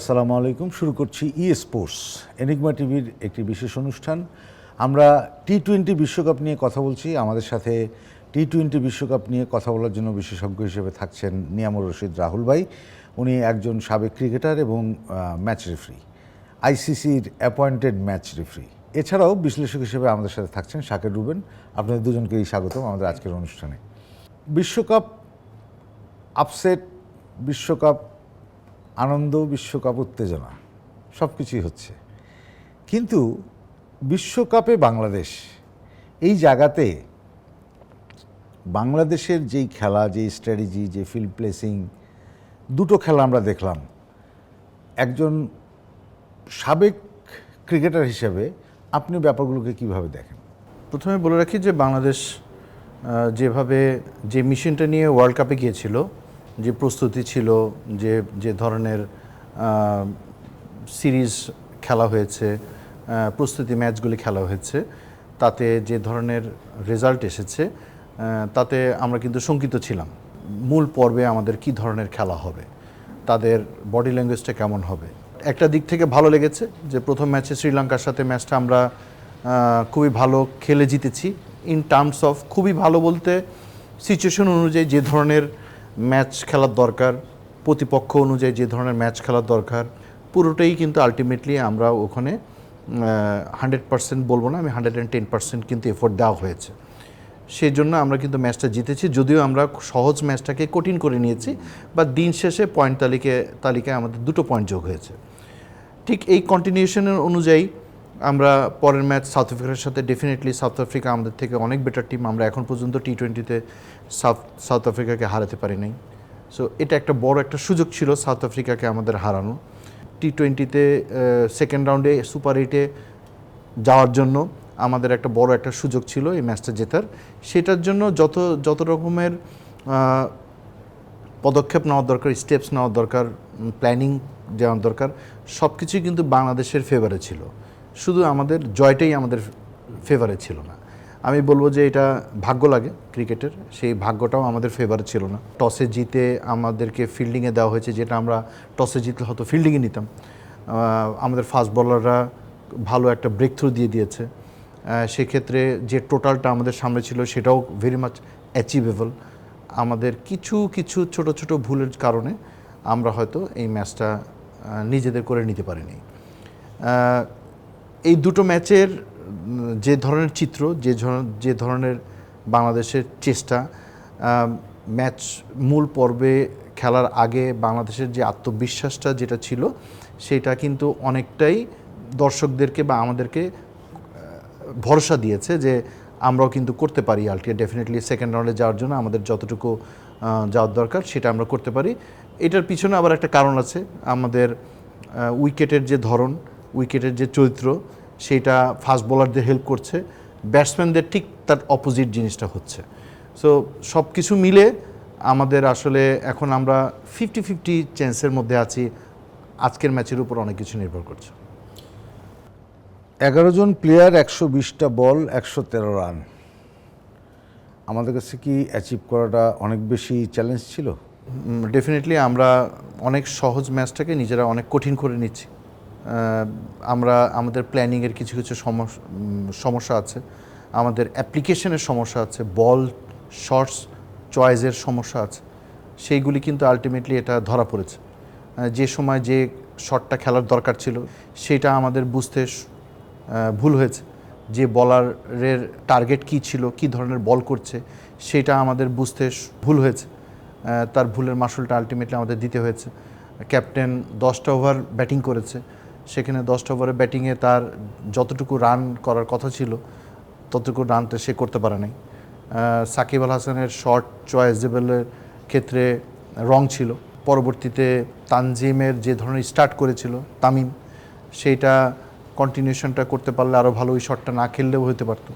আসসালামু আলাইকুম। শুরু করছি ই স্পোর্টস এনিগমা টিভির একটি বিশেষ অনুষ্ঠান। আমরা টি টোয়েন্টি বিশ্বকাপ নিয়ে কথা বলছি। আমাদের সাথে টি টোয়েন্টি বিশ্বকাপ নিয়ে কথা বলার জন্য বিশেষজ্ঞ হিসেবে থাকছেন নিয়ামুর রশিদ রাহুল ভাই। উনি একজন সাবেক ক্রিকেটার এবং ম্যাচ রেফারি আইসিসির অ্যাপয়েন্টেড ম্যাচ রেফারি এছাড়াও বিশ্লেষক হিসেবে আমাদের সাথে থাকছেন শাকের রুবেন। আপনাদের দুজনকেই স্বাগতম আমাদের আজকের অনুষ্ঠানে। বিশ্বকাপ আপসেট বিশ্বকাপ আনন্দ, বিশ্বকাপ, উত্তেজনা সব কিছুই হচ্ছে। কিন্তু বিশ্বকাপে বাংলাদেশ, এই জায়গাতে বাংলাদেশের যেই খেলা, যেই স্ট্র্যাটেজি যে ফিল্ড প্লেসিং দুটো খেলা আমরা দেখলাম। একজন সাবেক ক্রিকেটার হিসেবে আপনি ব্যাপারগুলোকে কীভাবে দেখেন? প্রথমে বলে রাখি যে বাংলাদেশ যেভাবে যে মিশনটা নিয়ে ওয়ার্ল্ড কাপে গিয়েছিল যে প্রস্তুতি ছিল, যে যে ধরনের সিরিজ খেলা হয়েছে প্রস্তুতি ম্যাচগুলি খেলা হয়েছে, তাতে যে ধরনের রেজাল্ট এসেছে তাতে আমরা কিন্তু শঙ্কিত ছিলাম। মূল পর্বে আমাদের কি ধরনের খেলা হবে, তাদের বডি ল্যাঙ্গুয়েজটা কেমন হবে? একটা দিক থেকে ভালো লেগেছে যে, প্রথম ম্যাচে শ্রীলঙ্কার সাথে ম্যাচটা আমরা খুবই ভালো খেলে জিতেছি। ইন টার্মস অফ খুবই ভালো বলতে সিচুয়েশন অনুযায়ী যে ধরনের ম্যাচ খেলার দরকার, প্রতিপক্ষ অনুযায়ী যে ধরনের ম্যাচ খেলার দরকার, পুরোটাই কিন্তু আলটিমেটলি আমরা ওখানে হান্ড্রেড পার্সেন্ট বলব না, আমি হান্ড্রেড অ্যান্ড টেন পার্সেন্ট কিন্তু এফোর্ট দেওয়া হয়েছে। সেই জন্য আমরা কিন্তু ম্যাচটা জিতেছি, যদিও আমরা সহজ ম্যাচটাকে কঠিন করে নিয়েছি বা দিন শেষে পয়েন্ট তালিকে, তালিকায় আমাদের দুটো পয়েন্ট যোগ হয়েছে। ঠিক এই কন্টিনিউশনের অনুযায়ী আমরা পরের ম্যাচ সাউথ আফ্রিকার সাথে ডেফিনেটলি সাউথ আফ্রিকা আমাদের থেকে অনেক বেটার টিম আমরা এখন পর্যন্ত টি টোয়েন্টিতে সাউথ সাউথ আফ্রিকাকে হারাতে পারি নাই সো এটা একটা বড় একটা সুযোগ ছিল সাউথ আফ্রিকাকে আমাদের হারানো। টি টোয়েন্টিতে সেকেন্ড রাউন্ডে সুপার এইটে যাওয়ার জন্য আমাদের একটা বড় একটা সুযোগ ছিল এই ম্যাচটা জেতার। সেটার জন্য যত যত রকমের পদক্ষেপ নেওয়ার দরকার স্টেপস নেওয়ার দরকার প্ল্যানিং দেওয়ার দরকার সব কিছুই কিন্তু বাংলাদেশের ফেভারে ছিল। শুধু আমাদের জয়টাই আমাদের ফেভারে ছিল না। আমি বলব যে এটা ভাগ্য লাগে ক্রিকেটের, সেই ভাগ্যটাও আমাদের ফেভারে ছিল না। টসে জিতে আমাদেরকে ফিল্ডিংয়ে দেওয়া হয়েছে, যেটা আমরা টসে জিতলে হয়তো ফিল্ডিংয়ে নিতাম। আমাদের ফাস্ট বলাররা ভালো একটা ব্রেক থ্রু দিয়ে দিয়েছে। সেক্ষেত্রে যে টোটালটা আমাদের সামনে ছিল সেটাও ভেরি মাচ অ্যাচিভেবল আমাদের কিছু কিছু ছোট ছোট ভুলের কারণে আমরা হয়তো এই ম্যাচটা নিজেদের করে নিতে পারিনি। এই দুটো ম্যাচের যে ধরনের চিত্র, যে যে ধরনের বাংলাদেশের চেষ্টা ম্যাচ মূল পর্বে খেলার আগে বাংলাদেশের যে আত্মবিশ্বাসটা যেটা ছিল, সেটা কিন্তু অনেকটাই দর্শকদেরকে বা আমাদেরকে ভরসা দিয়েছে যে আমরাও কিন্তু করতে পারি আলটিয়া ডেফিনেটলি সেকেন্ড রাউন্ডে যাওয়ার জন্য আমাদের যতটুকু যাওয়ার দরকার সেটা আমরা করতে পারি। এটার পিছনে আবার একটা কারণ আছে, আমাদের উইকেটের যে ধরন, উইকেটের যে চরিত্র সেটা ফাস্ট বোলারদের হেল্প করছে। ব্যাটসম্যানদের ঠিক তার অপোজিট জিনিসটা হচ্ছে। সো সব কিছু মিলে আমাদের আসলে এখন আমরা ফিফটি ফিফটি চান্সের মধ্যে আছি। আজকের ম্যাচের উপর অনেক কিছু নির্ভর করছে। এগারো জন প্লেয়ার একশো বিশটা বল একশো তেরো রান আমাদের কাছে কি অ্যাচিভ করাটা অনেক বেশি চ্যালেঞ্জ ছিল? ডেফিনেটলি আমরা অনেক সহজ ম্যাচটাকে নিজেরা অনেক কঠিন করে নিচ্ছি। আমরা, আমাদের প্ল্যানিংয়ের কিছু কিছু সমস- সমস্যা আছে। আমাদের অ্যাপ্লিকেশনের সমস্যা আছে, বল শর্টস চয়েসের সমস্যা আছে। সেইগুলি কিন্তু আলটিমেটলি এটা ধরা পড়েছে। যে সময় যে শটটা খেলার দরকার ছিল, সেটা আমাদের বুঝতে ভুল হয়েছে। যে বলারের টার্গেট কী ছিল, কী ধরনের বল করছে, সেটা আমাদের বুঝতে ভুল হয়েছে। তার ভুলের মাসুলটা আলটিমেটলি আমাদের দিতে হয়েছে। ক্যাপ্টেন দশটা ওভার ব্যাটিং করেছে। সেখানে দশটা ওভারে ব্যাটিংয়ে তার যতটুকু রান করার কথা ছিল, ততটুকু রানটা সে করতে পারে নাই। সাকিব আল হাসানের শর্ট চয়েসেবলের ক্ষেত্রে রং ছিল। পরবর্তীতে তানজিমের যে ধরনের স্টার্ট করেছিল, তামিম, সেইটা কন্টিনিউশনটা করতে পারলে আরও ভালো ওই শটটা না খেললেও হতে পারতো।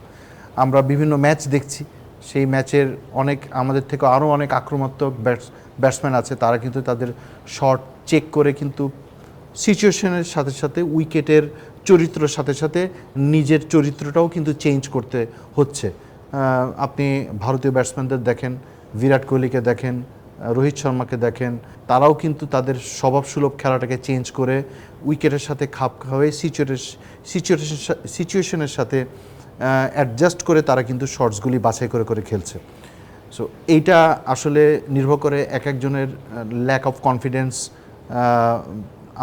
আমরা বিভিন্ন ম্যাচ দেখছি, সেই ম্যাচের অনেক, আমাদের থেকে আরও অনেক আক্রমণাত্মক ব্যাটস ব্যাটসম্যান আছে, তারা কিন্তু তাদের শট চেক করে কিন্তু সিচুয়েশনের সাথে সাথে উইকেটের চরিত্রের সাথে সাথে নিজের চরিত্রটাও কিন্তু চেঞ্জ করতে হচ্ছে। আপনি ভারতীয় ব্যাটসম্যানদের দেখেন, বিরাট কোহলিকে দেখেন রোহিত শর্মাকে দেখেন, তারাও কিন্তু তাদের স্বভাবসুলভ খেলাটাকে চেঞ্জ করে উইকেটের সাথে খাপ খাওয়াই সিচুয়েশন সিচুয়েশনের সাথে অ্যাডজাস্ট করে তারা কিন্তু শর্টসগুলি বাছাই করে করে খেলছে। সো এইটা আসলে নির্ভর করে এক একজনের ল্যাক অফ কনফিডেন্স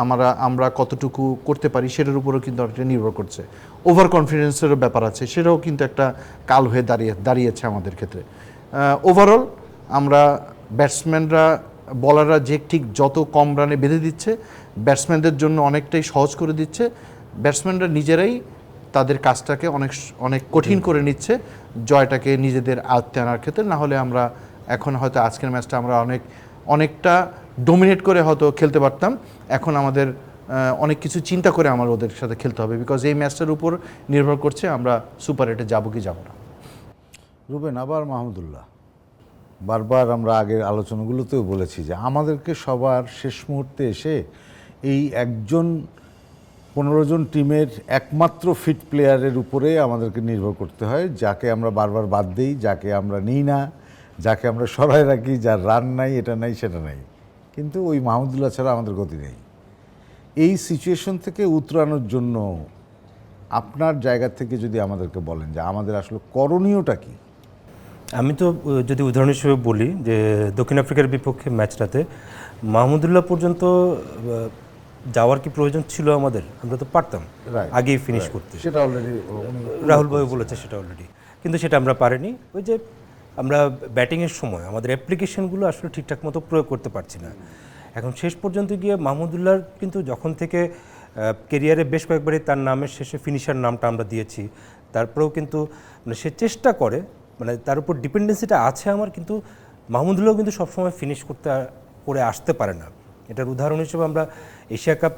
আমরা আমরা কতটুকু করতে পারি সেটার উপরও কিন্তু অনেকটা নির্ভর করছে। ওভার কনফিডেন্সেরও ব্যাপার আছে, সেটাও কিন্তু একটা কাল হয়ে দাঁড়িয়ে, দাঁড়িয়েছে আমাদের ক্ষেত্রে। ওভারঅল আমরা ব্যাটসম্যানরা বলাররা যে ঠিক যত কম রানে বেঁধে দিচ্ছে ব্যাটসম্যানদের জন্য অনেকটাই সহজ করে দিচ্ছে। ব্যাটসম্যানরা নিজেরাই তাদের কাজটাকে অনেক অনেক কঠিন করে নিচ্ছে, জয়টাকে নিজেদের আয়ত্তে আনার ক্ষেত্রে। না হলে আমরা এখন হয়তো আজকের ম্যাচটা আমরা অনেক, অনেকটা ডোমিনেট করে হয়তো খেলতে পারতাম। এখন আমাদের অনেক কিছু চিন্তা করে আমার ওদের সাথে খেলতে হবে বিকজ এই ম্যাচটার উপর নির্ভর করছে আমরা সুপার এটে যাব কি যাব না। রুবেন, আবার মাহমুদুল্লাহ বারবার আমরা আগের আলোচনাগুলোতেও বলেছি যে আমাদেরকে সবার শেষ মুহূর্তে এসে এই একজন, পনেরো জন টিমের একমাত্র ফিট প্লেয়ারের উপরে আমাদেরকে নির্ভর করতে হয়, যাকে আমরা বারবার বাদ দিই, যাকে আমরা নিই না, যাকে আমরা সরাই রাখি, যার রান নাই, এটা নাই, সেটা নাই। কিন্তু ওই মাহমুদুল্লাহ ছাড়া আমাদের গতি নেই। এই সিচুয়েশন থেকে উতরানোর জন্য আপনার জায়গা থেকে যদি আমাদেরকে বলেন যে আমাদের আসলে করণীয়টা কী? আমি তো যদি উদাহরণ হিসেবে বলি যে দক্ষিণ আফ্রিকার বিপক্ষে ম্যাচটাতে মাহমুদুল্লাহ পর্যন্ত যাওয়ার কি প্রয়োজন ছিল আমাদের? আমরা তো পারতাম আগেই ফিনিশ করতে। সেটা অলরেডি রাহুল ভাই বলেছে সেটা অলরেডি কিন্তু সেটা আমরা পারিনি। ওই যে আমরা ব্যাটিংয়ের সময় আমাদের অ্যাপ্লিকেশনগুলো আসলে ঠিকঠাক মতো প্রয়োগ করতে পারছি না। এখন শেষ পর্যন্ত গিয়ে মাহমুদুল্লাহর কিন্তু যখন থেকে কেরিয়ারে বেশ কয়েকবারই তার নামের শেষে ফিনিশার নামটা আমরা দিয়েছি, তারপরেও কিন্তু মানে সে চেষ্টা করে মানে তার উপর ডিপেন্ডেন্সিটা আছে আমার, কিন্তু মাহমুদুল্লাহ কিন্তু সবসময় ফিনিশ করতে, করে আসতে পারে না। এটার উদাহরণ হিসেবে আমরা এশিয়া কাপ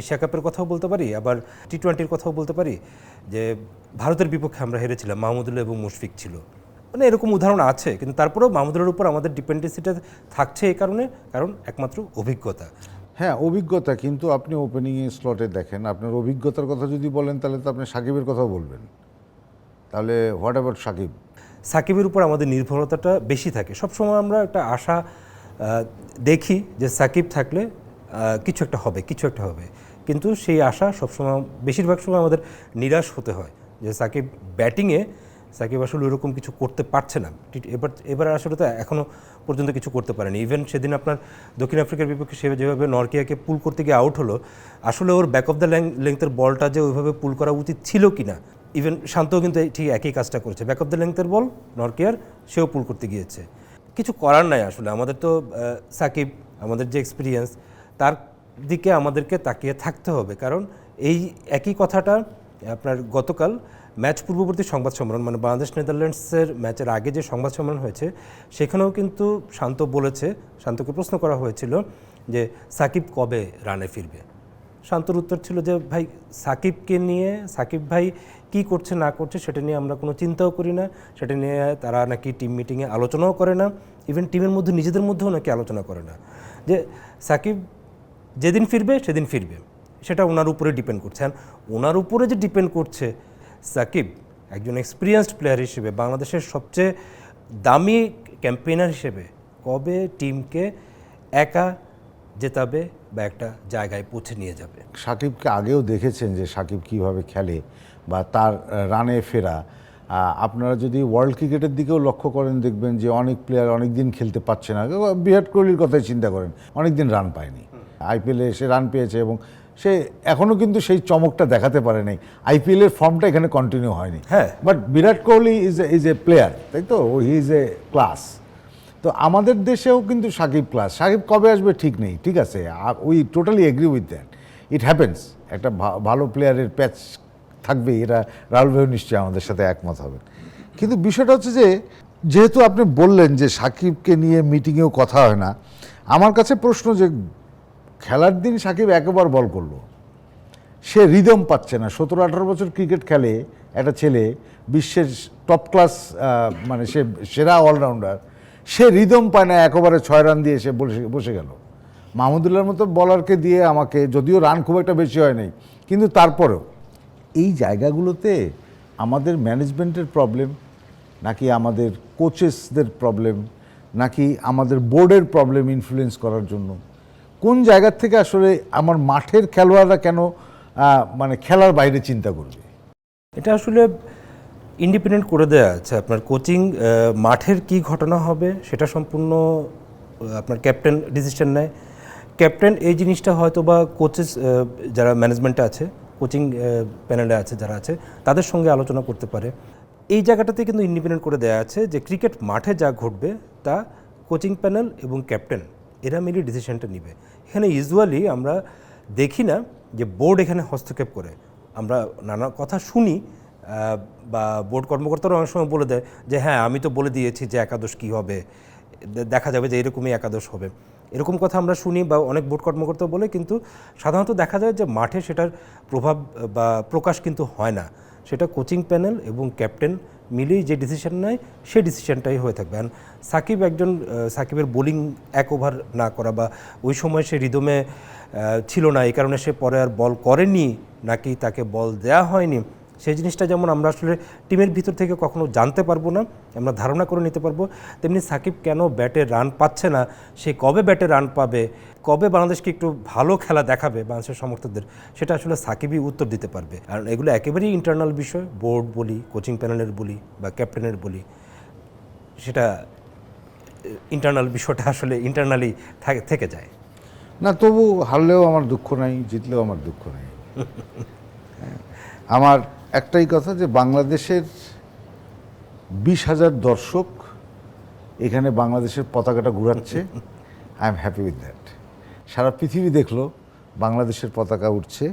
এশিয়া কাপের কথাও বলতে পারি, আবার টি টোয়েন্টির কথাও বলতে পারি যে, ভারতের বিপক্ষে আমরা হেরেছিলাম, মাহমুদুল্লাহ এবং মুশফিক ছিল। মানে এরকম উদাহরণ আছে কিন্তু তারপরেও মাহমুদুল্লাহর উপর আমাদের ডিপেন্ডেন্সিটা থাকছে এই কারণে কারণ একমাত্র অভিজ্ঞতা। হ্যাঁ অভিজ্ঞতা কিন্তু আপনি ওপেনিং স্লটে দেখেন আপনার অভিজ্ঞতার কথা যদি বলেন তাহলে তো আপনি সাকিবের কথাও বলবেন। তাহলে হোয়াট অ্যাবাউট সাকিব? সাকিবের উপর আমাদের নির্ভরতাটা বেশি থাকে। সবসময় আমরা একটা আশা দেখি যে সাকিব থাকলে কিছু একটা হবে কিছু একটা হবে। কিন্তু সেই আশা সবসময় বেশিরভাগ সময় আমাদের নিরাশ হতে হয় যে সাকিব ব্যাটিংয়ে সাকিব আসলে ওরকম কিছু করতে পারছে না। এবার এবার আসলে তো এখনও পর্যন্ত কিছু করতে পারেনি। ইভেন সেদিন আপনার দক্ষিণ আফ্রিকার বিপক্ষে সে যেভাবে নরকিয়াকে পুল করতে গিয়ে আউট হলো, আসলে ওর ব্যাক অফ দ্য লেংথের বলটা যে ওইভাবে পুল করা উচিত ছিল কি না ইভেন শান্তও কিন্তু ঠিক একই কাজটা করেছে। ব্যাক অফ দ্য লেংথের বল, নরকেয়ার, সেও পুল করতে গিয়েছে। কিছু করার নাই আসলে। আমাদের তো সাকিব, আমাদের যে এক্সপিরিয়েন্স তার দিকে আমাদেরকে তাকিয়ে থাকতে হবে। কারণ এই একই কথাটা আপনার গতকাল ম্যাচ পূর্ববর্তী সংবাদ সম্মেলন মানে বাংলাদেশ নেদারল্যান্ডসের ম্যাচের আগে যে সংবাদ সম্মেলন হয়েছে, সেখানেও কিন্তু শান্ত বলেছে, শান্তকে প্রশ্ন করা হয়েছিল যে সাকিব কবে রানে ফিরবে। শান্তর উত্তর ছিল যে, ভাই, সাকিবকে নিয়ে, সাকিব ভাই কি করছে, না করছে, সেটা নিয়ে আমরা কোনো চিন্তাও করি না, সেটা নিয়ে তারা নাকি টিম মিটিংয়ে আলোচনাও করে না ইভেন টিমের মধ্যে, নিজেদের মধ্যেও নাকি আলোচনা করে না। যে সাকিব যেদিন ফিরবে, সেদিন ফিরবে, সেটা ওনার উপরে ডিপেন্ড করছে। আর ওনার উপরে যে ডিপেন্ড করছে সাকিব একজন এক্সপিরিয়েন্সড প্লেয়ার হিসেবে বাংলাদেশের সবচেয়ে দামি ক্যাম্পেইনার হিসেবে কবে টিমকে একা জেতাবে বা একটা জায়গায় পৌঁছে নিয়ে যাবে? সাকিবকে আগেও দেখেছেন যে সাকিব কীভাবে খেলে বা তার রানে ফেরা। আপনারা যদি ওয়ার্ল্ড ক্রিকেটের দিকেও লক্ষ্য করেন দেখবেন যে অনেক প্লেয়ার অনেক দিন খেলতে পারছে না। বিরাট কোহলির কথাই চিন্তা করেন অনেক দিন রান পায়নি আইপিএলে এসে রান পেয়েছে এবং সে এখনও কিন্তু সেই চমকটা দেখাতে পারে নাই আইপিএলের ফর্মটা এখানে কন্টিনিউ হয়নি। হ্যাঁ। But Virat Kohli is a is a player তাই তো? হি ইজ এ ক্লাস তো আমাদের দেশেও কিন্তু সাকিব ক্লাস সাকিব কবে আসবে ঠিক নেই ঠিক আছে? We totally agree with that it happens একটা ভালো প্লেয়ারের প্যাচ থাকবে এরা রাহুল ভাই নিশ্চয়ই আমাদের সাথে একমত হবেন। কিন্তু বিষয়টা হচ্ছে যে যেহেতু আপনি বললেন যে সাকিবকে নিয়ে মিটিংয়েও কথা হয় না আমার কাছে প্রশ্ন যে খেলার দিন সাকিব একবার বল করল। সে রিদম পাচ্ছে না। সতেরো, আঠারো বছর ক্রিকেট খেলে একটা ছেলে, বিশ্বের টপ ক্লাস মানে সে সেরা অলরাউন্ডার সে রিদম পায় না, একেবারে ছয় রান দিয়ে সে বসে বসে গেল। মাহমুদুল্লাহর মতো বলারকে দিয়ে আমাকে, যদিও রান খুব একটা বেশি হয় নাই, কিন্তু তারপরেও, এই জায়গাগুলোতে আমাদের ম্যানেজমেন্টের প্রবলেম নাকি আমাদের কোচেসদের প্রবলেম নাকি আমাদের বোর্ডের প্রবলেম ইনফ্লুয়েন্স করার জন্য কোন জায়গা থেকে আসলে আমার মাঠের খেলোয়াড়রা কেন মানে খেলার বাইরে চিন্তা করবে? এটা আসলে ইন্ডিপেন্ডেন্ট করে দেওয়া আছে। আপনার কোচিং মাঠের কি ঘটনা হবে সেটা সম্পূর্ণ আপনার ক্যাপ্টেন ডিসিশন নেয়। ক্যাপ্টেন এই জিনিসটা হয়তো বা কোচেস যারা ম্যানেজমেন্টে আছে কোচিং প্যানেলে আছে, যারা আছে, তাদের সঙ্গে আলোচনা করতে পারে। এই জায়গাটাতে কিন্তু ইন্ডিপেন্ডেন্ট করে দেওয়া আছে যে ক্রিকেট মাঠে যা ঘটবে তা কোচিং প্যানেল এবং ক্যাপ্টেন এরা মিলে ডিসিশনটা নেবে। এখানে ইউজুয়ালি আমরা দেখি না যে বোর্ড এখানে হস্তক্ষেপ করে। আমরা নানা কথা শুনি বা বোর্ড কর্মকর্তারা অনেক সময় বলে দেয় যে হ্যাঁ আমি তো বলে দিয়েছি যে একাদশ কী হবে। দেখা যাবে যে এরকমই একাদশ হবে। এরকম কথা আমরা শুনি বা অনেক বোর্ড কর্মকর্তা বলে, কিন্তু সাধারণত দেখা যায় যে মাঠে সেটার প্রভাব বা প্রকাশ কিন্তু হয় না। সেটা কোচিং প্যানেল এবং ক্যাপ্টেন মিলেই যে ডিসিশন নেয় সেই ডিসিশনটাই হয়ে থাকবে। আর সাকিব একজন সাকিবের বোলিং এক ওভার না করা বা ওই সময় সে রিদমে ছিল না, এই কারণে সে পরে আর বল করেনি, নাকি তাকে বল দেয়া হয়নি সেই জিনিসটা যেমন আমরা আসলে টিমের ভিতর থেকে কখনো জানতে পারব না, আমরা ধারণা করে নিতে পারব, তেমনি সাকিব কেন ব্যাটে রান পাচ্ছে না, সে কবে ব্যাটে রান পাবে কবে বাংলাদেশকে একটু ভালো খেলা দেখাবে বাংলাদেশের সমর্থকদের সেটা আসলে সাকিবই উত্তর দিতে পারবে। আর এগুলো একেবারেই ইন্টারনাল বিষয় বোর্ড বলি কোচিং প্যানেলের বলি বা ক্যাপ্টেনের বলি সেটা ইন্টারনাল বিষয়টা আসলে ইন্টারনালি থেকে যায়। না তবু হারলেও আমার দুঃখ নাই জিতলেও আমার দুঃখ নাই। হ্যাঁ, আমার একটাই কথা যে বাংলাদেশের বিশ হাজার দর্শক এখানে বাংলাদেশের পতাকাটা ঘুরাচ্ছে। I am happy with that সারা পৃথিবী দেখল, বাংলাদেশের পতাকা উঠছে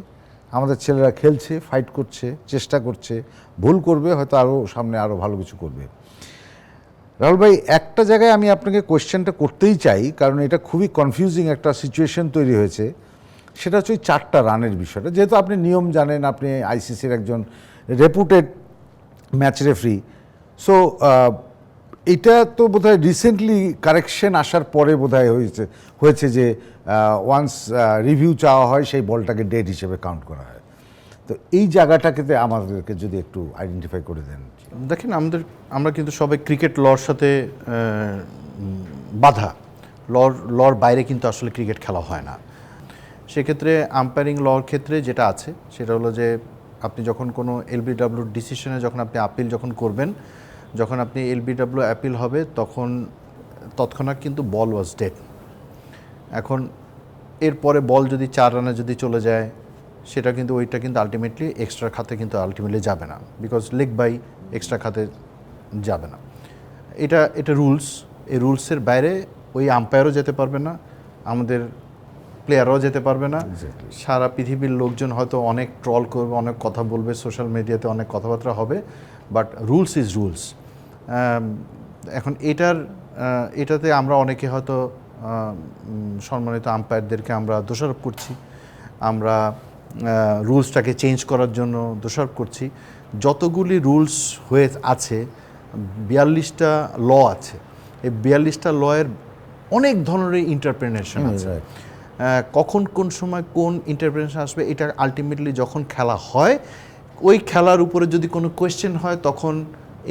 আমাদের ছেলেরা খেলছে ফাইট করছে, চেষ্টা করছে, ভুল করবে, হয়তো আরও সামনে আরও ভালো কিছু করবে। রাহুল ভাই, একটা জায়গায় আমি আপনাকে কোয়েশ্চেনটা করতেই চাই, কারণ এটা খুবই কনফিউজিং একটা সিচুয়েশন তৈরি হয়েছে। সেটা হচ্ছে ওই চারটা রানের বিষয়টা। যেহেতু আপনি নিয়ম জানেন, আপনি আইসিসির একজন রেপুটেড ম্যাচ রেফারি সো এটা তো বোধহয় রিসেন্টলি কারেকশন আসার পরে বোধহয় হয়েছে হয়েছে যে ওয়ান্স রিভিউ চাওয়া হয়, সেই বলটাকে ডেড হিসেবে কাউন্ট করা হয়। তো এই জায়গাটাকে আমাদেরকে যদি একটু আইডেন্টিফাই করে দেন। দেখেন, আমাদের, আমরা কিন্তু সবাই ক্রিকেট লর সাথে বাধা। লর লর বাইরে কিন্তু আসলে ক্রিকেট খেলা হয় না। সেক্ষেত্রে আম্পায়ারিং লর ক্ষেত্রে যেটা আছে, সেটা হলো যে, আপনি যখন কোনো এলবিডাব্লিউ ডিসিশনে যখন আপনি আপিল যখন করবেন যখন আপনি এলবিডাব্লিউ অ্যাপিল হবে তখন তৎক্ষণাৎ কিন্তু বল ওয়াজ ডেড এখন এরপরে বল যদি চার রানে যদি চলে যায় সেটা কিন্তু ওইটা কিন্তু আলটিমেটলি এক্সট্রা খাতে কিন্তু আলটিমেটলি যাবে না বিকজ লেগ বাই এক্সট্রা খাতে যাবে না। এটা এটা রুলস এই রুলসের বাইরে ওই আম্পায়ারও যেতে পারবে না আমাদের প্লেয়ারও যেতে পারবে না। সারা পৃথিবীর লোকজন হয়তো অনেক ট্রল করবে অনেক কথা বলবে সোশ্যাল মিডিয়াতে অনেক কথাবার্তা হবে বাট রুলস ইজ রুলস এখন এটার এটাতে আমরা অনেকে হয়তো সম্মানিত আম্পায়ারদেরকে আমরা দোষারোপ করছি। আমরা রুলসটাকে চেঞ্জ করার জন্য দোষারোপ করছি। যতগুলি রুলস হয়ে আছে বিয়াল্লিশটা ল আছে। এই বিয়াল্লিশটা লয়ের অনেক ধরনের ইন্টারপ্রিনেশন আছে. কখন কোন সময় কোন ইন্টারপ্রিনেশন আসবে এটা আলটিমেটলি যখন খেলা হয় ওই খেলার উপরে যদি কোনো কোয়েশ্চেন হয় তখন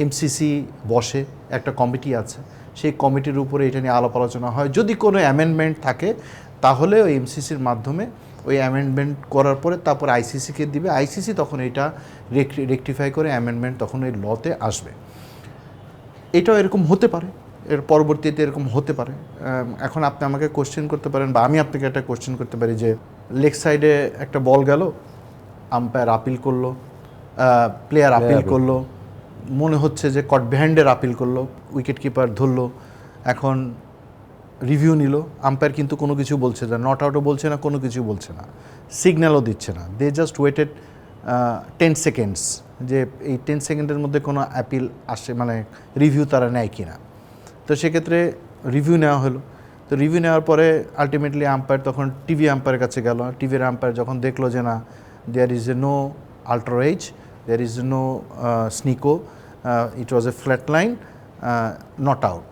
এমসিসি বসে একটা কমিটি আছে। সেই কমিটির উপরে এটা নিয়ে আলাপ আলোচনা হয়। যদি কোনো অ্যামেন্ডমেন্ট থাকে তাহলে ওই এমসিসির মাধ্যমে ওই অ্যামেন্ডমেন্ট করার পরে তারপর আইসিসিকে দিবে। আইসিসি তখন এটা রেকটিফাই করে অ্যামেন্ডমেন্ট তখন ওই লতে আসবে। এটাও এরকম হতে পারে। এর পরবর্তীতে এরকম হতে পারে। এখন আপনি আমাকে কোশ্চেন করতে পারেন বা আমি আপনাকে একটা কোশ্চেন করতে পারি যে লেগ সাইডে একটা বল গেল আম্পায়ার আপিল করল প্লেয়ার আপিল করল মনে হচ্ছে যে কট বিহাইন্ডের আপিল করল উইকেট কিপার ধরলো, এখন রিভিউ নিল। আম্পায়ার কিন্তু কোনো কিছু বলছে না নট আউটও বলছে না, কোনো কিছু বলছে না। সিগন্যালও দিচ্ছে না। They just waited ten seconds যে এই টেন সেকেন্ডের মধ্যে কোনো অ্যাপিল আসে মানে রিভিউ তারা নেয় কি না তো সেক্ষেত্রে রিভিউ নেওয়া হলো। তো রিভিউ নেওয়ার পরে আলটিমেটলি আম্পায়ার তখন টিভি আম্পায়ারের কাছে গেল। টিভির আম্পায়ার যখন দেখল যে না there is a no ultraedge there is no snicko it was a flat line not out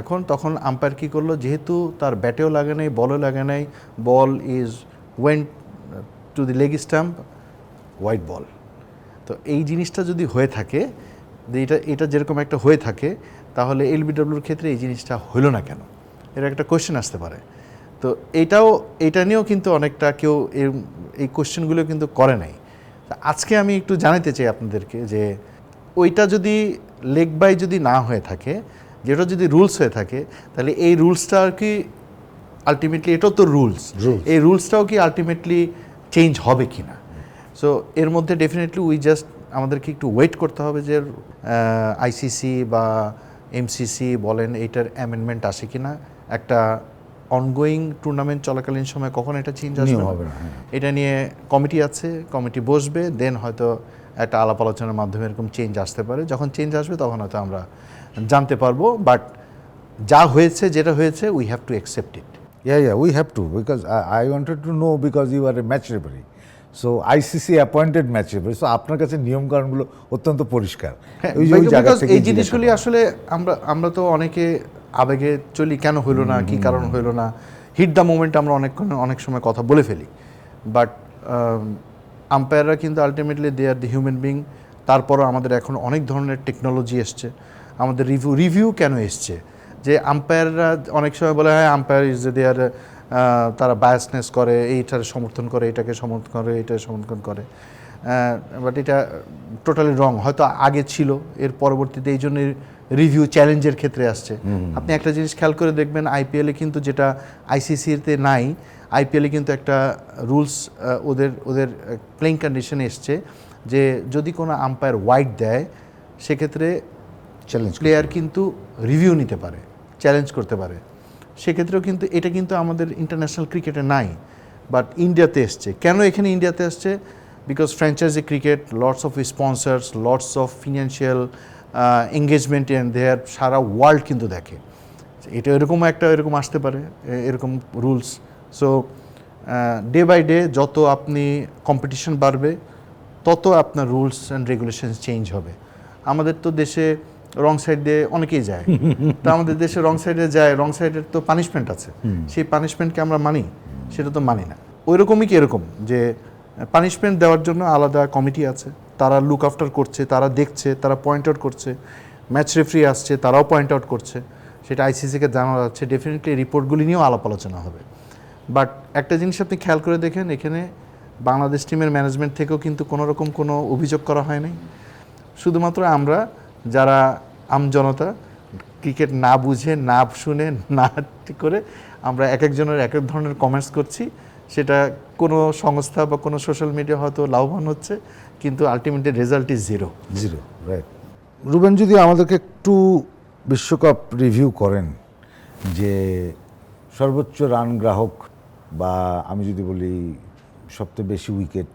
এখন তখন আম্পায়ার কী করল? যেহেতু তার ব্যাটেও লাগে নাই, বলও লাগে নাই ball is went to the leg stump white ball তো এই জিনিসটা যদি হয়ে থাকে এটা এটা যেরকম একটা হয়ে থাকে, তাহলে এলবিডব্লিউর ক্ষেত্রে এই জিনিসটা হলো না কেন? এর একটা কোয়েশ্চেন আসতে পারে। তো এটাও, এটা নিয়েও কিন্তু অনেকটা কেউ এই কোশ্চেনগুলো কিন্তু করে নাই। আজকে আমি একটু জানাতে চাই আপনাদেরকে যে ওইটা যদি লেগ বাই যদি না হয়ে থাকে যেটা যদি রুলস হয়ে থাকে তাহলে এই রুলসটা আর কি আলটিমেটলি এটাও তো রুলস. এই রুলসটাও কি আলটিমেটলি চেঞ্জ হবে কি না সো এর মধ্যে ডেফিনেটলি উই জাস্ট আমাদেরকে একটু ওয়েট করতে হবে যে আইসিসি বা এমসিসি বলেন এইটার অ্যামেন্ডমেন্ট আসে কি না একটা অনগোয়িং টুর্নামেন্ট চলাকালীন সময় কখন এটা চেঞ্জ আসবে হবে না, হ্যাঁ। এটা নিয়ে কমিটি আছে কমিটি বসবে দেন হয়তো একটা আলাপ আলোচনার মাধ্যমে এরকম চেঞ্জ আসতে পারে যখন চেঞ্জ আসবে তখন হয়তো আমরা জানতে পারব বাট যা হয়েছে যেটা হয়েছে we have to accept it Yeah, yeah, we have to because I, I wanted to know because you are a match referee. So ICC appointed match referee. So আপনার কাছে নিয়ম কানুনগুলো অত্যন্ত পরিষ্কার হ্যাঁ এই জিনিসগুলি আসলে আমরা আমরা তো অনেকে আবেগে চলি কেন হইল না কি কারণ হইল না? হিট দ্য মোমেন্ট আমরা অনেক অনেক সময় কথা বলে ফেলি। বাট আম্পায়াররা কিন্তু ultimately they are the human being তারপরও আমাদের এখন অনেক ধরনের টেকনোলজি এসছে। আমাদের রিভিউ রিভিউ কেন এসছে? যে আম্পায়াররা অনেক সময় বলে হ্যাঁ আম্পায়ার ইজ দে আর তারা বায়াসনেস করে এইটার সমর্থন করে এটাকে সমর্থন করে এটা সমর্থন করে। বাট এটা টোটালি রং হয়তো আগে ছিল এর পরবর্তীতে এই জন্য রিভিউ চ্যালেঞ্জের ক্ষেত্রে আসছে। আপনি একটা জিনিস খেয়াল করে দেখবেন আইপিএলে কিন্তু যেটা আইসিসিতে নাই আইপিএলে কিন্তু একটা রুলস ওদের ওদের প্লেইং কন্ডিশনে এসছে যে যদি কোনো আম্পায়ার ওয়াইড দেয় সেক্ষেত্রে চ্যালেঞ্জ প্লেয়ার কিন্তু রিভিউ নিতে পারে চ্যালেঞ্জ করতে পারে। সেক্ষেত্রেও কিন্তু এটা কিন্তু আমাদের ইন্টারন্যাশনাল ক্রিকেটে নাই বাট ইন্ডিয়াতে এসছে। কেন এখানে ইন্ডিয়াতে আসছে because franchise cricket lots of sponsors lots of financial engagement and there Sara world কিন্তু দেখে। এটা এরকম একটা এরকম আসতে পারে এরকম rules so day by day যত আপনি কম্পিটিশন বাড়বে তত আপনার রুলস অ্যান্ড রেগুলেশন চেঞ্জ হবে। আমাদের তো দেশে রং সাইড দিয়ে অনেকেই যায়। তো আমাদের দেশে রং সাইডে যায় রং সাইডের তো পানিশমেন্ট আছে। সেই পানিশমেন্টকে আমরা মানি সেটা তো মানি না। ওই রকমই কি এরকম? যে পানিশমেন্ট দেওয়ার জন্য আলাদা কমিটি আছে। তারা লুক আফটার করছে, তারা দেখছে, তারা পয়েন্ট আউট করছে। ম্যাচ রেফারি আসছে, তারাও পয়েন্ট আউট করছে। সেটা আইসিসিকে জানানো যাচ্ছে। ডেফিনেটলি রিপোর্টগুলি নিয়েও আলাপ আলোচনা হবে। বাট একটা জিনিস আপনি খেয়াল করে দেখেন, এখানে বাংলাদেশ টিমের ম্যানেজমেন্ট থেকেও কিন্তু কোনো রকম কোনো অভিযোগ করা হয়নি শুধুমাত্র আমরা, যারা আমজনতা ক্রিকেট না বুঝে, না শুনে, না করে আমরা এক একজনের এক এক ধরনের কমেন্টস করছি। সেটা কোনো সংস্থা বা কোনো সোশ্যাল মিডিয়া হয়তো লাভবান হচ্ছে। কিন্তু ultimately result is zero zero right Ruben যদি আমাদেরকে একটু বিশ্বকাপ রিভিউ করেন যে সর্বোচ্চ রান গ্রাহক বা আমি যদি বলি সবচেয়ে বেশি উইকেট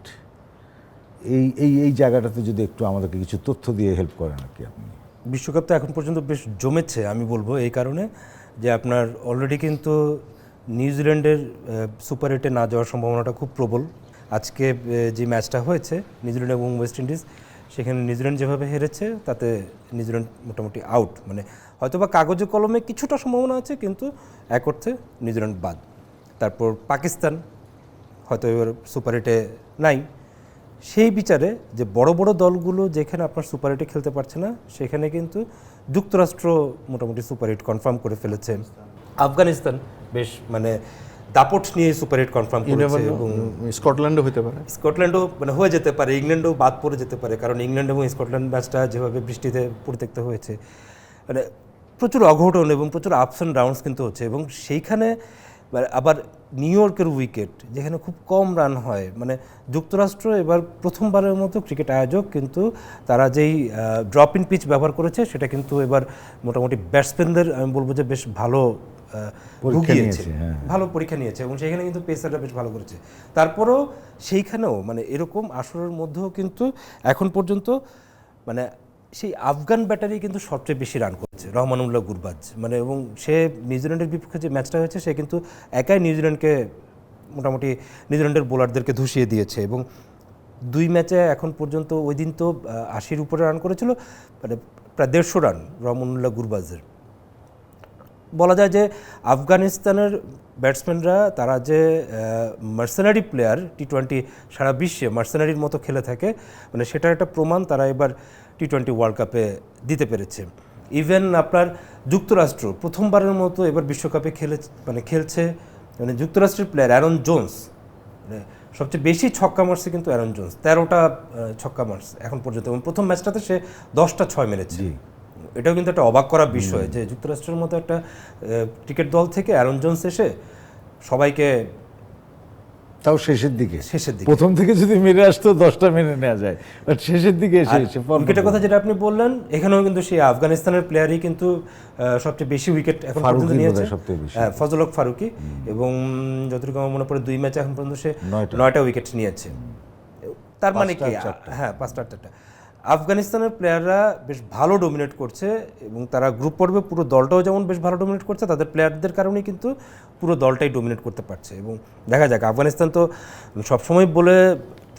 এই এই এই জায়গাটাতে যদি একটু আমাদেরকে কিছু তথ্য দিয়ে হেল্প করেন আর কি আপনি। বিশ্বকাপ তো এখন পর্যন্ত বেশ জমেছে আমি বলব এই কারণে যে আপনার অলরেডি কিন্তু নিউজিল্যান্ডের সুপার এইটে না যাওয়ার সম্ভাবনাটা খুব প্রবল। আজকে যে ম্যাচটা হয়েছে, নিউজিল্যান্ড এবং ওয়েস্ট ইন্ডিজ, সেখানে নিউজিল্যান্ড যেভাবে হেরেছে, তাতে নিউজিল্যান্ড মোটামুটি আউট মানে হয়তোবা কাগজে কলমে কিছুটা সম্ভাবনা আছে, কিন্তু এক অর্থে নিউজিল্যান্ড বাদ। তারপর পাকিস্তান হয়তো এবার সুপার এইটে নাই। সেই বিচারে যে বড় বড় দলগুলো যেখানে আপনার সুপার এইটে খেলতে পারছে না, সেখানে কিন্তু যুক্তরাষ্ট্র মোটামুটি সুপার এইট কনফার্ম করে ফেলেছে। আফগানিস্তান, বেশ মানে দাপট নিয়ে সুপার এইট কনফার্ম করেছে এবং স্কটল্যান্ডও হতে পারে। স্কটল্যান্ডও মানে হয়ে যেতে পারে ইংল্যান্ডও বাদ পড়ে যেতে পারে কারণ ইংল্যান্ড এবং স্কটল্যান্ড ম্যাচটা যেভাবে বৃষ্টিতে পরিত্যক্ত হয়েছে মানে প্রচুর অঘটন এবং প্রচুর আপস অ্যান্ড ডাউনস কিন্তু হচ্ছে এবং সেইখানে মানে আবার নিউ ইয়র্কের উইকেট যেখানে খুব কম রান হয় মানে যুক্তরাষ্ট্র এবার প্রথমবারের মতো ক্রিকেট আয়োজক কিন্তু তারা যেই ড্রপ ইন পিচ ব্যবহার করেছে সেটা কিন্তু এবার মোটামুটি ব্যাটসম্যানদের আমি বলব যে বেশ ভালো ভুগিয়েছে। হ্যাঁ। ভালো পরীক্ষা নিয়েছে এবং সেখানে কিন্তু পেসাররা বেশ ভালো করেছে। তারপরও সেইখানেও মানে এরকম আসরের মধ্যেও কিন্তু এখন পর্যন্ত মানে সেই আফগান ব্যাটারি কিন্তু সবচেয়ে বেশি রান করেছে রহমানুল্লাহ গুরবাজ। মানে এবং সে নিউজিল্যান্ডের বিপক্ষে যে ম্যাচটা হয়েছে সে কিন্তু একাই নিউজিল্যান্ডকে মোটামুটি নিউজিল্যান্ডের বোলারদেরকে ধুসিয়ে দিয়েছে এবং দুই ম্যাচে এখন পর্যন্ত ওই দিন তো আশির উপরে রান করেছিল মানে প্রায় দেড়শো রান রহমানুল্লাহ গুরবাজের। বলা যায় যে আফগানিস্তানের ব্যাটসম্যানরা, তারা যে মার্সেনারি প্লেয়ার টি টোয়েন্টি সারা বিশ্বে মার্সেনারির মতো খেলে থাকে মানে সেটার একটা প্রমাণ তারা এবার টি টোয়েন্টি ওয়ার্ল্ড কাপে দিতে পেরেছে ইভেন আপনার যুক্তরাষ্ট্র প্রথমবারের মতো এবার বিশ্বকাপে খেলে মানে খেলছে মানে যুক্তরাষ্ট্রের প্লেয়ার অ্যারন জোন্স মানে সবচেয়ে বেশি ছক্কা মারছে কিন্তু অ্যারন জোন্স তেরোটা ছক্কা মারছে এখন পর্যন্ত এবং প্রথম ম্যাচটাতে সে দশটা, ছয় মেরেছে। এটাও কিন্তু একটা অবাক করা বিষয় যে যুক্তরাষ্ট্রের মতো একটা ক্রিকেট দল থেকে অ্যারন জোন্স এসে সবাইকে তাও শেষের দিকে। শেষের দিকে। প্রথম থেকে যদি মেরে আসতো দশটা মেনে নেওয়া যায়। বাট শেষের দিকে এসে এসে উইকেটের কথা যেটা আপনি বললেন এখানেও কিন্তু সেই আফগানিস্তানের প্লেয়ারই কিন্তু সবচেয়ে বেশি উইকেট এখন পর্যন্ত নিয়েছে। হ্যাঁ ফজল হক ফারুকি এবং যতটুকু আমার মনে পড়ে দুই ম্যাচে এখন পর্যন্ত সে নয়টা। উইকেট নিয়েছে। তার মানে কি। হ্যাঁ পাঁচটা চারটা। আফগানিস্তানের প্লেয়াররা বেশ ভালো ডোমিনেট করছে এবং তারা গ্রুপ পর্বে পুরো দলটাও যেমন বেশ ভালো ডোমিনেট করছে, তাদের প্লেয়ারদের কারণেই কিন্তু পুরো দলটাই ডোমিনেট করতে পারছে। এবং দেখা যাক, আফগানিস্তান তো সবসময় বলে,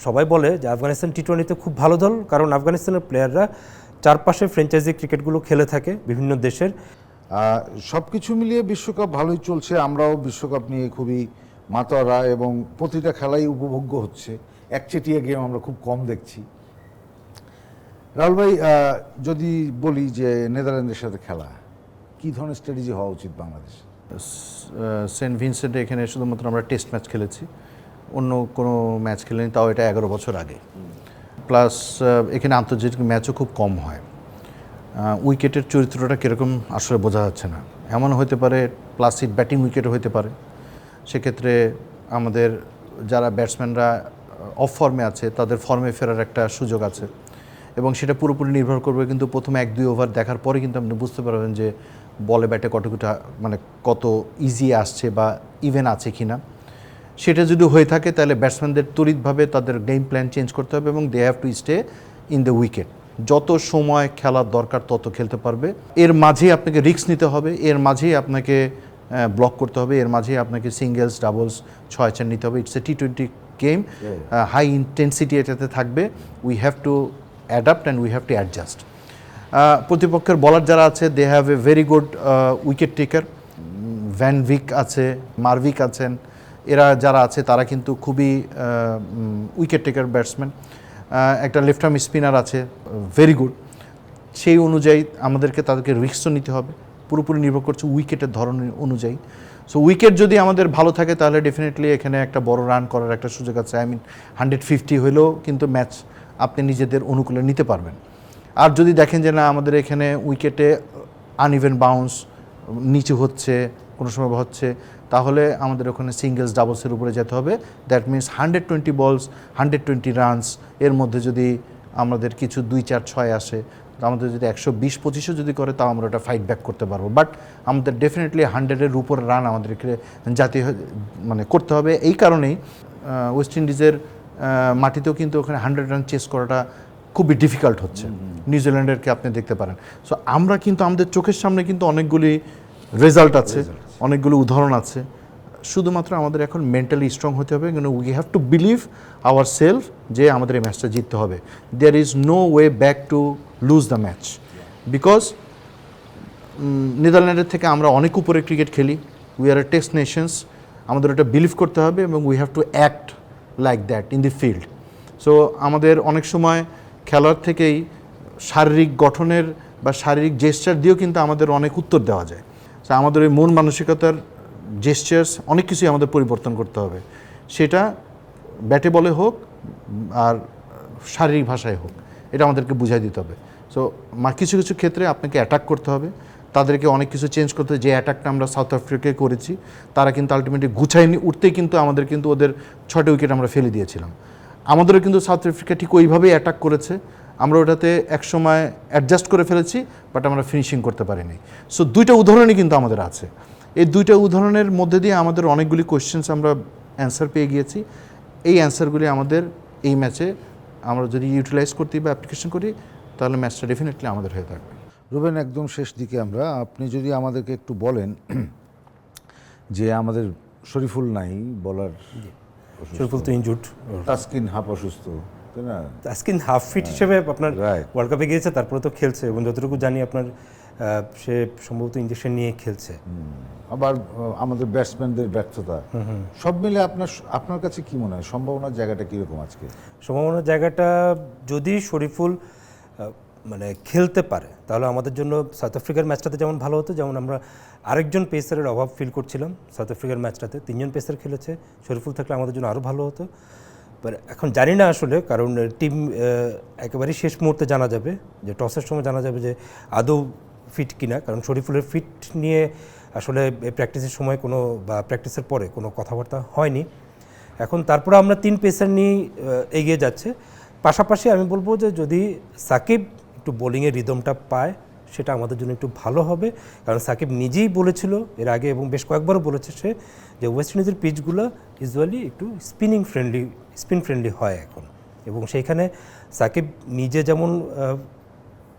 সবাই বলে যে আফগানিস্তান টি টোয়েন্টিতে খুব ভালো দল, কারণ আফগানিস্তানের প্লেয়াররা চারপাশে ফ্র্যাঞ্চাইজি ক্রিকেটগুলো খেলে থাকে বিভিন্ন দেশের। সব কিছু মিলিয়ে বিশ্বকাপ ভালোই চলছে, আমরাও বিশ্বকাপ নিয়ে খুবই মাতোয়ারা এবং প্রতিটা খেলাই উপভোগ্য হচ্ছে। একচেটিয়া গেম আমরা খুব কম দেখছি। রাহুল ভাই যদি বলি যে নেদারল্যান্ডের সাথে খেলা, কি ধরনের স্ট্র্যাটেজি হওয়া উচিত বাংলাদেশ? সেন্ট ভিনসেন্টে এখানে শুধুমাত্র আমরা টেস্ট ম্যাচ খেলেছি, অন্য কোনো ম্যাচ খেলেনি, তাও এটা এগারো বছর আগে। প্লাস এখানে আন্তর্জাতিক ম্যাচও খুব কম হয়। উইকেটের চরিত্রটা কীরকম আসলে বোঝা যাচ্ছে না। এমন হতে পারে প্লাস ইট ব্যাটিং উইকেটও হতে পারে। সেক্ষেত্রে আমাদের যারা ব্যাটসম্যানরা অফ ফর্মে আছে, তাদের ফর্মে ফেরার একটা সুযোগ আছে। এবং সেটা পুরোপুরি নির্ভর করবে কিন্তু প্রথম এক দুই ওভার দেখার পরে কিন্তু আপনি বুঝতে পারবেন যে বলে ব্যাটে কতটা মানে কত ইজি আসছে বা ইভেন আছে কি না সেটা যদি হয়ে থাকে তাহলে ব্যাটসম্যানদের তড়িৎভাবে তাদের গেম প্ল্যান চেঞ্জ করতে হবে এবং they have to stay in the wicket যত সময় খেলার দরকার তত খেলতে পারবে। এর মাঝেই আপনাকে রিস্ক নিতে হবে এর মাঝেই আপনাকে ব্লক করতে হবে এর মাঝেই আপনাকে সিঙ্গেলস ডাবলস ছয় চার নিতে হবে। It's a T twenty game high intensity এটাতে থাকবে। We have to adapt and we have to adjust প্রতিপক্ষের বলার যারা আছে they have a very good wicket taker van Beek আছে মার্ভিক আছেন। এরা যারা আছে, তারা কিন্তু খুবই উইকেট টেকার ব্যাটসম্যান একটা লেফট আর্ম স্পিনার আছে ভেরি গুড সেই অনুযায়ী আমাদেরকে তাদেরকে রিস্কও নিতে হবে। পুরোপুরি নির্ভর করছে উইকেটের ধরন অনুযায়ী। সো উইকেট যদি আমাদের ভালো থাকে, তাহলে ডেফিনেটলি এখানে একটা বড় রান করার একটা সুযোগ আছে। আই মিন হান্ড্রেড ফিফটি হলেও কিন্তু ম্যাচ আপনি নিজেদের অনুকূলে নিতে পারবেন। আর যদি দেখেন যে, না, আমাদের এখানে উইকেটে আনইভেন বাউন্স নিচু হচ্ছে, কোনো সময় হচ্ছে, তাহলে আমাদের ওখানে সিঙ্গেলস ডাবলসের উপরে যেতে হবে। That means hundred twenty balls hundred twenty runs এর মধ্যে যদি আমাদের কিছু দুই, চার, ছয় আসে আমাদের যদি একশো বিশ পঁচিশও যদি করে তাও আমরা ওটা ফাইট ব্যাক করতে পারব। বাট আমাদের ডেফিনেটলি হান্ড্রেডের উপর রান আমাদেরকে জাতীয় মানে করতে হবে। এই কারণেই ওয়েস্ট ইন্ডিজের মাটিতেও কিন্তু ওখানে হান্ড্রেড রান চেস করাটা খুবই ডিফিকাল্ট হচ্ছে। নিউজিল্যান্ডেরকে আপনি দেখতে পারেন। সো আমরা কিন্তু আমাদের চোখের সামনে কিন্তু অনেকগুলি রেজাল্ট আছে। অনেকগুলো উদাহরণ আছে। শুধুমাত্র আমাদের এখন মেন্টালি স্ট্রং হতে হবে, কিন্তু we have to believe our self যে আমাদের এই ম্যাচটা জিততে হবে। There is no way back to lose the match because নেদারল্যান্ডের থেকে আমরা অনেক উপরে ক্রিকেট খেলি। We are a test nations আমাদের ওটা বিলিভ করতে হবে এবং we have to act like that in the field so আমাদের অনেক সময় খেলার থেকেই শারীরিক গঠনের বা শারীরিক জেস্টার দিয়েও কিন্তু আমাদের অনেক উত্তর দেওয়া যায়। আমাদের ওই মন মানসিকতার জেস্টার্স অনেক কিছুই আমাদের পরিবর্তন করতে হবে। সেটা ব্যাটে বলে হোক, আর শারীরিক ভাষায় হোক, এটা আমাদেরকে বুঝাই দিতে হবে। সো কিছু কিছু ক্ষেত্রে আপনাকে অ্যাটাক করতে হবে। তাদেরকে অনেক কিছু চেঞ্জ করতে যে অ্যাটাকটা আমরা সাউথ আফ্রিকায় করেছি, তারা কিন্তু আলটিমেটলি গুছাই নি উঠতেই কিন্তু আমাদের কিন্তু ওদের ছয়টা উইকেট আমরা ফেলে দিয়েছিলাম। আমাদেরও কিন্তু সাউথ আফ্রিকা ঠিক ওইভাবেই অ্যাটাক করেছে। আমরা ওটাতে একসময় অ্যাডজাস্ট করে ফেলেছি বাট আমরা ফিনিশিং করতে পারিনি। সো দুইটা উদাহরণই কিন্তু আমাদের আছে। এই দুইটা উদাহরণের মধ্যে দিয়ে আমাদের অনেকগুলি কোয়েশ্চেন্স আমরা অ্যান্সার পেয়ে গিয়েছি। এই অ্যান্সারগুলি আমাদের এই ম্যাচে আমরা যদি ইউটিলাইজ করতে বা অ্যাপ্লিকেশন করি তাহলে ম্যাচটা ডেফিনেটলি আমাদের হয়ে থাকবে। রুবেন একদম শেষ দিকে আমরা। আপনি যদি আমাদেরকে একটু বলেন যে আমাদের শরীফুল নাই বলার শরীফুল তো ইনজুট তাসকিন হাফ অসুস্থ তাই না? তাস্কিন হাফ ফিট হিসেবে আপনার ওয়ার্ল্ড কাপে গিয়েছে তারপরে তো খেলছে এবং যতটুকু জানি আপনার সে সম্ভবত ইঞ্জেকশন নিয়ে খেলছে। আবার আমাদের ব্যাটসম্যানদের ব্যর্থতা। সব মিলে আপনার আপনার কাছে কি মনে হয়? সম্ভাবনার জায়গাটা কীরকম আজকে? সম্ভাবনার জায়গাটা যদি শরীফুল মানে খেলতে পারে, তাহলে আমাদের জন্য সাউথ আফ্রিকার ম্যাচটাতে যেমন ভালো হতো, যেমন আমরা আরেকজন পেসারের অভাব ফিল করছিলাম সাউথ আফ্রিকার ম্যাচটাতে। তিনজন পেসার খেলেছে, শরীফুল থাকলে আমাদের জন্য আরও ভালো হতো। এখন জানি না আসলে, কারণ টিম একেবারেই শেষ মুহূর্তে জানা যাবে, যে টসের সময় জানা যাবে যে আদৌ ফিট কিনা, কারণ শরীফুলের ফিট নিয়ে আসলে প্র্যাকটিসের সময় কোনো বা প্র্যাকটিসের পরে কোনো কথাবার্তা হয়নি। এখন তারপরে আমরা তিন পেসার নিয়ে এগিয়ে যাচ্ছে। পাশাপাশি আমি বলব যে যদি সাকিব একটু বোলিংয়ের রিদমটা পায়, সেটা আমাদের জন্য একটু ভালো হবে। কারণ সাকিব নিজেই বলেছিল, এর আগে এবং বেশ কয়েকবারও বলেছে সে, যে ওয়েস্ট ইন্ডিজের পিচগুলো ইউজুয়ালি একটু স্পিনিং ফ্রেন্ডলি স্পিন ফ্রেন্ডলি হয় এখন। এবং সেইখানে সাকিব নিজে যেমন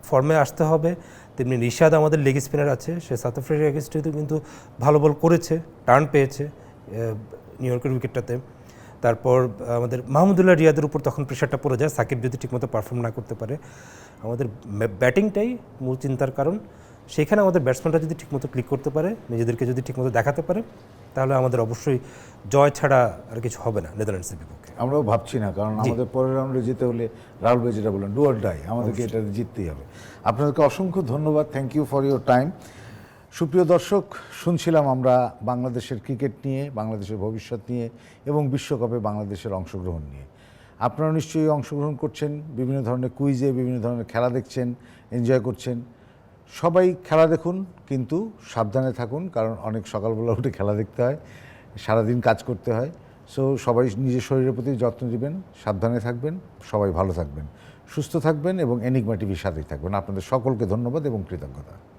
ফর্মে আসতে হবে তেমনি রিশাদ আমাদের লেগ স্পিনার আছে, সে সাউথ আফ্রিকার এগেনস্টে কিন্তু ভালো বল করেছে, টার্ন পেয়েছে নিউ ইয়র্কের উইকেটটাতে। তারপর আমাদের মাহমুদুল্লাহ রিয়াদের উপর তখন প্রেশারটা পড়ে যায়, সাকিব যদি ঠিকমতো পারফর্ম না করতে পারে। আমাদের ব্যাটিংটাই মূল চিন্তার কারণ। সেখানে আমাদের ব্যাটসম্যানরা যদি ঠিকমতো ক্লিক করতে পারে নিজেদেরকে যদি ঠিকমতো দেখাতে পারে তাহলে আমাদের অবশ্যই জয় ছাড়া আর কিছু হবে না নেদারল্যান্ডসের বিপক্ষে। আমরাও ভাবছি না কারণ আমাদের পরের রাউন্ডে যেতে হলে রাহুল ভাই যেটা বললেন ডু অর ডাই আমাদেরকে এটা জিততেই হবে। আপনাদেরকে অসংখ্য ধন্যবাদ thank you for your time সুপ্রিয় দর্শক শুনছিলাম আমরা বাংলাদেশের ক্রিকেট নিয়ে বাংলাদেশের ভবিষ্যৎ নিয়ে এবং বিশ্বকাপে বাংলাদেশের অংশগ্রহণ নিয়ে। আপনারা নিশ্চয়ই অংশগ্রহণ করছেন বিভিন্ন ধরনের কুইজে বিভিন্ন ধরনের খেলা দেখছেন এনজয় করছেন। সবাই খেলা দেখুন, কিন্তু সাবধানে থাকুন, কারণ অনেক সকালবেলা উঠে খেলা দেখতে হয়, সারাদিন কাজ করতে হয়। সো সবাই নিজের শরীরের প্রতি যত্ন নেবেন, সাবধানে থাকবেন, সবাই ভালো থাকবেন। সুস্থ থাকবেন এবং এনিগমা টিভির সাথেই থাকবেন। আপনাদের সকলকে ধন্যবাদ এবং কৃতজ্ঞতা।